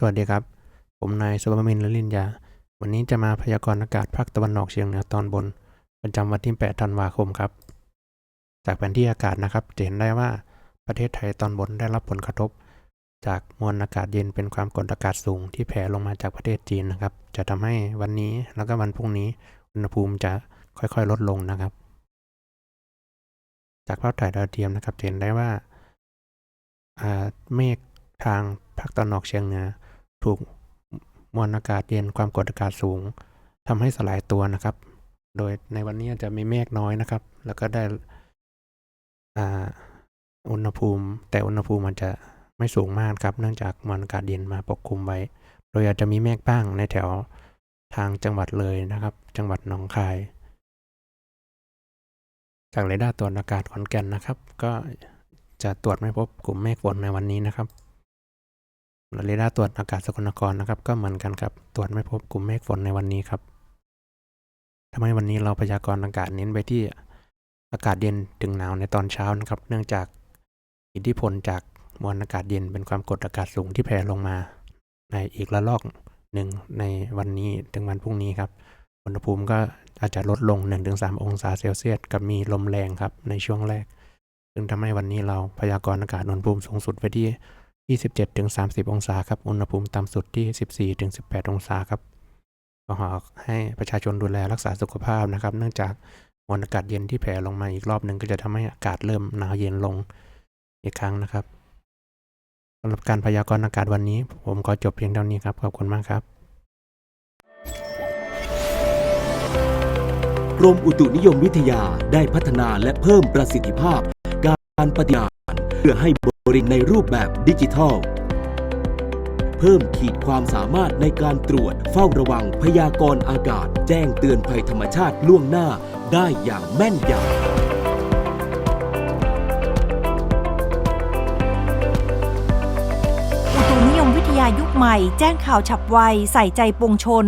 สวัสดีครับ ผมนายสุภมินทร์ลลินยา วันนี้จะมาพยากรณ์อากาศภาคตะวันออกเฉียงเหนือตอนบน ประจำวันที่ 8 ธันวาคมครับ จากแผนที่อากาศนะครับจะเห็นได้ว่าประเทศไทยตอนบนได้รับผลกระทบ จากมวลอากาศเย็นเป็นความกดอากาศสูงที่แผ่ลงมาจากประเทศจีนนะครับ จะทำให้วันนี้แล้วก็วันพรุ่งนี้อุณหภูมิจะค่อยๆ ลดลงนะครับ จากภาพถ่ายดาวเทียมนะครับเห็นได้ว่าเมฆทางภาคตะวันออกเฉียงเหนือ ถูกมวลอากาศเย็นความกดอากาศสูงทำให้สลายตัวนะครับ โดยในวันนี้จะมีเมฆน้อยนะครับ แล้วก็ได้อาอุณหภูมิ แต่อุณหภูมิมันจะไม่สูงมากครับ เนื่องจากมวลอากาศเย็นมาปกคลุมไว้ โดยอาจจะมีเมฆบ้างในแถวทางจังหวัดเลยนะครับ จังหวัดหนองคาย จากเรดาร์ตรวจอากาศขอนแก่นนะครับ ก็จะตรวจไม่พบกลุ่มเมฆฝนในวันนี้นะครับ เรดาร์ตรวจอากาศสกลนครนะครับ ก็เหมือนกันครับ ตรวจไม่พบกลุ่มเมฆฝนในวันนี้ครับทำให้วันนี้เราพยากรณ์อากาศเน้นไปที่อากาศเย็นถึงหนาวในตอนเช้านะครับ เนื่องจากอิทธิพลจากมวลอากาศเย็นเป็นความกดอากาศสูงที่แผ่ลงมา ในอีกระลอกหนึ่งในวันนี้ถึงวันพรุ่งนี้ครับ อุณหภูมิก็อาจจะลดลง 1-3 องศาเซลเซียสกับมีลมแรงครับในช่วงแรก ซึ่งทำให้วันนี้เราพยากรณ์อากาศอุณหภูมิสูงสุดไปที่ 27ถึง30 องศาครับ อุณหภูมิต่ำสุดที่ 14ถึง18 องศาครับก็ขอให้ประชาชนดูแลรักษาสุขภาพนะครับ เนื่องจากมวลอากาศเย็นที่แผ่ลงมาอีกรอบหนึ่งก็จะทำให้อากาศเริ่มหนาวเย็นลงอีกครั้งนะครับสำหรับการพยากรณ์อากาศวันนี้ ผมขอจบเพียงเท่านี้ครับ ขอบคุณมากครับ กรมอุตุนิยมวิทยาได้พัฒนาและเพิ่มประสิทธิภาพ การปฏิบัติงานเพื่อให้ ริการในรูปแบบดิจิทัล เพิ่มขีดความสามารถในการตรวจเฝ้าระวังพยากรณ์อากาศ แจ้งเตือนภัยธรรมชาติล่วงหน้าได้อย่างแม่นยำอุตุนิยมวิทยายุคใหม่แจ้งข่าวฉับไว ใส่ใจปวงชน